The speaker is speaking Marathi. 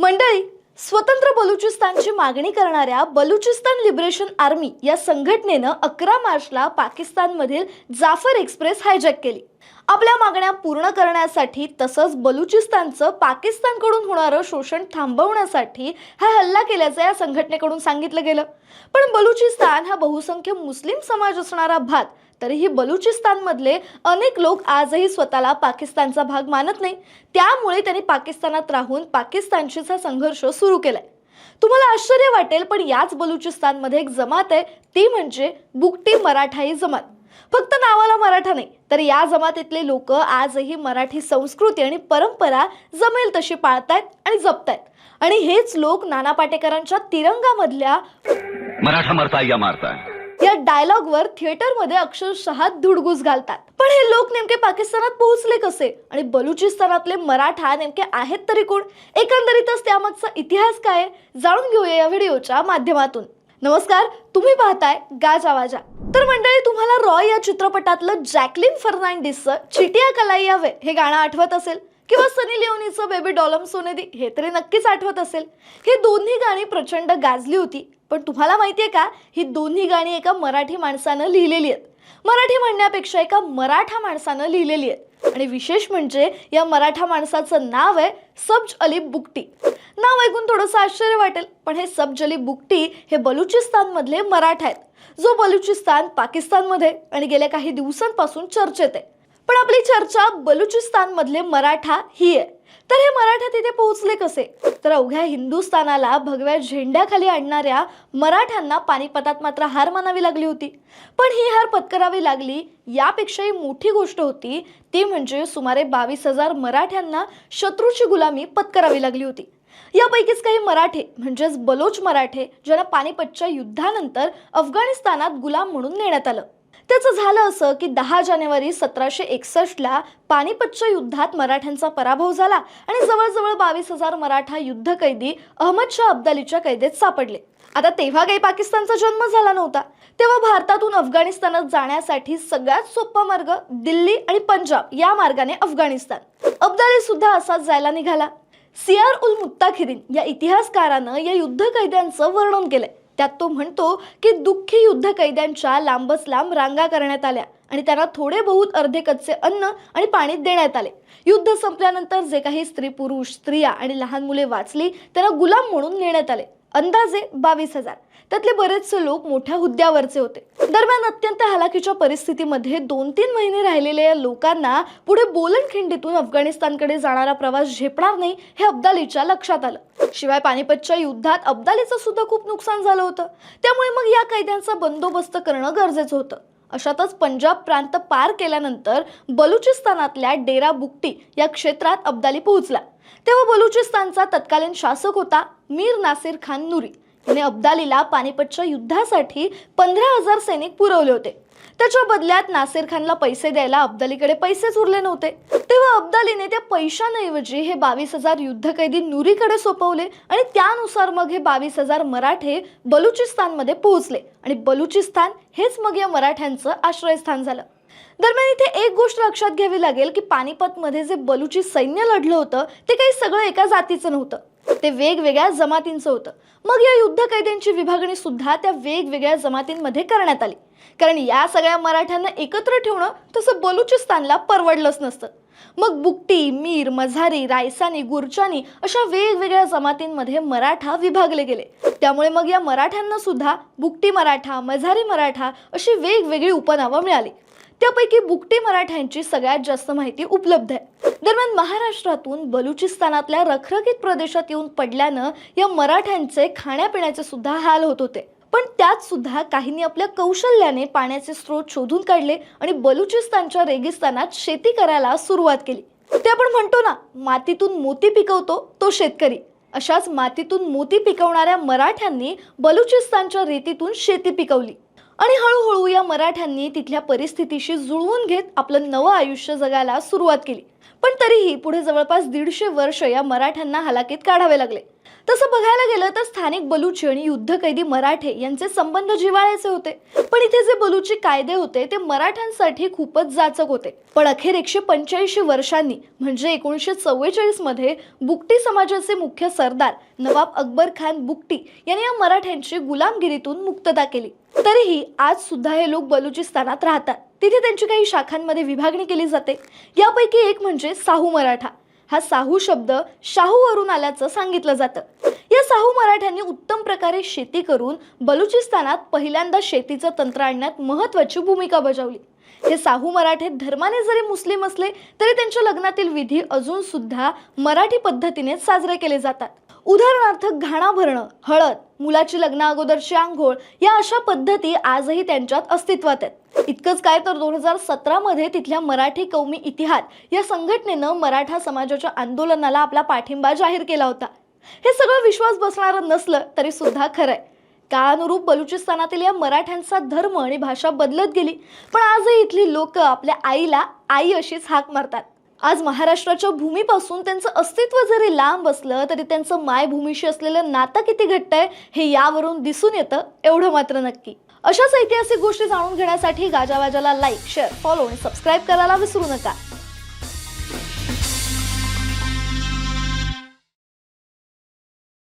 मंडळी स्वतंत्र बलुचिस्तानची मागणी करणाऱ्या बलुचिस्तान लिबरेशन आर्मी या संघटनेनं अकरा मार्चला पाकिस्तानमधील जाफर एक्सप्रेस हायजॅक केली. आपल्या मागण्या पूर्ण करण्यासाठी तसंच बलुचिस्तानचं पाकिस्तानकडून होणारं शोषण थांबवण्यासाठी हा हल्ला केल्याचं या संघटनेकडून सांगितलं गेलं. पण बलुचिस्तान हा बहुसंख्य मुस्लिम समाज असणारा भाग तरीही बलुचिस्तानमधले अनेक लोक आजही स्वतःला पाकिस्तानचा भाग मानत नाही. त्यामुळे त्यांनी पाकिस्तानात राहून पाकिस्तानशीचा संघर्ष सुरू केलाय. तुम्हाला आश्चर्य वाटेल पण याच बलुचिस्तानमध्ये एक जमात आहे. ती म्हणजे बुकटी मराठाई जमात. फक्त नावाला मराठा नाही तर या जमातीतले लोक आजही मराठी संस्कृती आणि परंपरा जमेल तशी पाळतायत आणि जपतायत. आणि हेच लोक नाना पाटेकरांच्या तिरंगामधल्या मराठा मरता या मारताय. या डायलॉगवर थिएटरमध्ये अक्षरशः धुडगूस घालतात. पण हे लोक नेमके पाकिस्तानात पोहोचले कसे? आणि बलुचिस्तानातले मराठा नेमके आहेत तरी कोण? एकंदरीतच त्यामागचा इतिहास काय? जाणून घेऊया या व्हिडिओच्या माध्यमातून. नमस्कार तुम्ही पाहताय गाजा वाजा. तर मंडळी तुम्हाला रॉय या चित्रपटातलं जॅकलिन फर्नांडिसचं चिटिया कलाई वे हे गाणं आठवत असेल. किंवा सनी लिओनीचं बेबी डॉलम सोनेदी हे तरी नक्कीच आठवत असेल. ही दोन्ही गाणी प्रचंड गाजली होती. पण तुम्हाला माहितीये का ही दोन्ही गाणी एका मराठी माणसानं लिहिलेली आहेत. मराठी म्हणण्यापेक्षा एका मराठा माणसानं लिहिलेली आहेत. आणि विशेष म्हणजे या मराठा माणसाचं नाव आहे सबज अली बुकटी. नाव ऐकून थोडंसं आश्चर्य वाटेल पण हे सब्ज अली बुकटी हे बलुचिस्तानमधले मराठा आहेत. जो बलुचिस्तान पाकिस्तानमध्ये आणि गेल्या काही दिवसांपासून चर्चेत आहे. पण आपली चर्चा बलुचिस्तानमधले मराठा ही आहे. तर हे मराठा तिथे पोहोचले कसे? तर अवघ्या हिंदुस्थानाला भगव्या झेंड्याखाली आणणाऱ्या मराठ्यांना पानिपतात मात्र हार मानावी लागली होती. पण ही हार पत्करावी लागली यापेक्षाही मोठी गोष्ट होती ती म्हणजे सुमारे बावीस हजार मराठ्यांना शत्रूची गुलामी पत्करावी लागली होती. यापैकीच काही मराठे म्हणजेच बलोच मराठे ज्यांना पानिपतच्या युद्धानंतर अफगाणिस्तानात गुलाम म्हणून नेण्यात आलं. त्याचं झालं असं की दहा जानेवारी सतराशे एकसष्टला पानिपतच्या युद्धात मराठ्यांचा पराभव झाला आणि जवळजवळ बावीस हजार मराठा युद्ध कैदी अहमद अब्दालीच्या कैदेत सापडले. आता तेव्हा काही पाकिस्तानचा जन्म झाला नव्हता. तेव्हा भारतातून अफगाणिस्तानात जाण्यासाठी सगळ्यात सोपा मार्ग दिल्ली आणि पंजाब या मार्गाने अफगाणिस्तान. अब्दाली सुद्धा असाच जायला निघाला. सियार उल मुत्ताखिरीन या इतिहासकारानं या युद्ध कैद्यांचं वर्णन केलंय. त्यात तो म्हणतो की दुःखी युद्ध कैद्यांच्या लांबच लांब रांगा करण्यात आल्या आणि त्यांना थोडे बहुत अर्धे कच्चे अन्न आणि पाणी देण्यात आले. युद्ध संपल्यानंतर जे काही स्त्री पुरुष स्त्रिया आणि लहान मुले वाचली त्यांना गुलाम म्हणून नेण्यात आले. अंदाजे बावीस हजार. त्यातले बरेचसे लोक मोठ्या हुद्द्यावरचे होते. दरम्यान अत्यंत हलाखीच्या परिस्थितीमध्ये दोन तीन महिने राहिलेल्या या लोकांना पुढे बोलणखिंडीतून अफगाणिस्तानकडे जाणारा प्रवास झेपणार नाही हे अब्दालीच्या लक्षात आलं. शिवाय पानिपतच्या युद्धात अब्दालीचं सुद्धा खूप नुकसान झालं होतं. त्यामुळे मग या कैद्यांचा बंदोबस्त करणं गरजेचं होतं. अशातच पंजाब प्रांत पार केल्यानंतर बलुचिस्तानातल्या डेरा बुकटी या क्षेत्रात अब्दाली पोहोचला. तेव्हा बलुचिस्तानचा तत्कालीन शासक होता मीर नासिर खान नुरी. याने अब्दालीला पानिपतच्या युद्धासाठी पंधरा हजार सैनिक पुरवले होते. त्याच्या बदल्यात नासिर खानला पैसे द्यायला अब्दालीकडे पैसेच उरले नव्हते. तेव्हा अब्दालीने त्या पैशांऐवजी हे बावीस हजार युद्धकैदी नुरीकडे सोपवले आणि त्यानुसार मग हे बावीस हजार मराठे बलुचिस्तानमध्ये पोहोचले. आणि बलुचिस्तान हेच मग या मराठ्यांचं आश्रयस्थान झालं. दरम्यान इथे एक गोष्ट लक्षात घ्यावी लागेल की पानिपतमध्ये जे बलुची सैन्य लढलं होतं ते काही सगळं एका जातीचं नव्हतं. ते वेगवेगळ्या जमातींचं होतं. मग या युद्ध कैद्यांची विभागणी सुद्धा त्या वेगवेगळ्या जमातींमध्ये करण्यात आली. कारण या सगळ्या मराठ्यांना एकत्र ठेवणं तसं बलुचिस्तानला परवडलंच नसतं. मग बुकटी मीर मझारी रायसानी गुरचानी अशा वेगवेगळ्या जमातींमध्ये मराठा विभागले गेले. त्यामुळे मग या मराठ्यांना सुद्धा बुकटी मराठा मझारी मराठा अशी वेगवेगळी उपनावं मिळाली. त्यापैकी बुकटी मराठ्यांची सगळ्यात जास्त माहिती उपलब्ध आहे. दरम्यान महाराष्ट्रातून बलुचिस्तानातल्या रखरखीत प्रदेशात येऊन पडल्यानं या मराठ्यांचे खाण्यापिण्याचे सुद्धा हाल होत होते. पण त्यात सुद्धा काहींनी आपल्या कौशल्याने पाण्याचे स्रोत शोधून काढले आणि बलुचिस्तानच्या रेगिस्तानात शेती करायला सुरुवात केली. ते आपण म्हणतो ना मातीतून मोती पिकवतो तो शेतकरी. अशाच मातीतून मोती पिकवणाऱ्या मराठ्यांनी बलुचिस्तानच्या रेतीतून शेती पिकवली. आणि हळूहळू या मराठ्यांनी तिथल्या परिस्थितीशी जुळवून घेत आपलं नवं आयुष्य जगायला सुरुवात केली. पण तरीही पुढे जवळपास दीडशे वर्ष या मराठ्यांना हलाकीत काढावे लागले. तसं बघायला गेलं तर स्थानिक बलुची आणि युद्धकैदी मराठे यांचे संबंध जिवाळ्याचे होते. पण इथे जे बलुची कायदे होते ते मराठ्यांसाठी खूपच जाचक होते. पण अखेर एकशे पंच्याऐंशी वर्षांनी म्हणजे एकोणीसशे चव्वेचाळीसमध्ये बुकटी समाजाचे मुख्य सरदार नवाब अकबर खान बुकटी यांनी या मराठ्यांची गुलामगिरीतून मुक्तता केली. तरीही आज सुद्धा हे लोक बलुचिस्तानात राहतात. तिथे त्यांची काही शाखांमध्ये विभागणी केली जाते. यापैकी एक म्हणजे साहू मराठा. हा साहू शब्द शाहूवरून आल्याचं सांगितलं जातं. या साहू मराठ्यांनी उत्तम प्रकारे शेती करून बलुचिस्तानात पहिल्यांदा शेतीचं तंत्र आणण्यात महत्वाची भूमिका बजावली. हे साहू मराठे धर्माने जरी मुस्लिम असले तरी त्यांच्या लग्नातील विधी अजून सुद्धा मराठी पद्धतीनेच साजरे केले जातात. उदाहरणार्थ घाणा भरणं हळद मुलाची लग्ना अगोदरची आंघोळ या अशा पद्धती आजही त्यांच्यात अस्तित्वात आहेत. इतकंच काय तर दोन हजार सतरामध्ये तिथल्या मराठी कौमी इतिहास या संघटनेनं मराठा समाजाच्या आंदोलनाला आपला पाठिंबा जाहीर केला होता. हे सगळं विश्वास बसणारं नसलं तरी सुद्धा खरंय. काळानुरूप बलुचिस्तानातील या मराठ्यांचा धर्म आणि भाषा बदलत गेली पण आजही इथली लोक आपल्या आईला आई अशीच हाक मारतात. आज महाराष्ट्राच्या भूमीपासून त्यांचं अस्तित्व जरी लांब असलं तरी त्यांचं मायभूमीशी असलेलं नातं किती घट्ट आहे हे यावरून दिसून येतं एवढं मात्र नक्की. अशाच ऐतिहासिक गोष्टी जाणून घेण्यासाठी गाजावाजाला लाईक शेअर फॉलो आणि सबस्क्राईब करायला विसरू नका.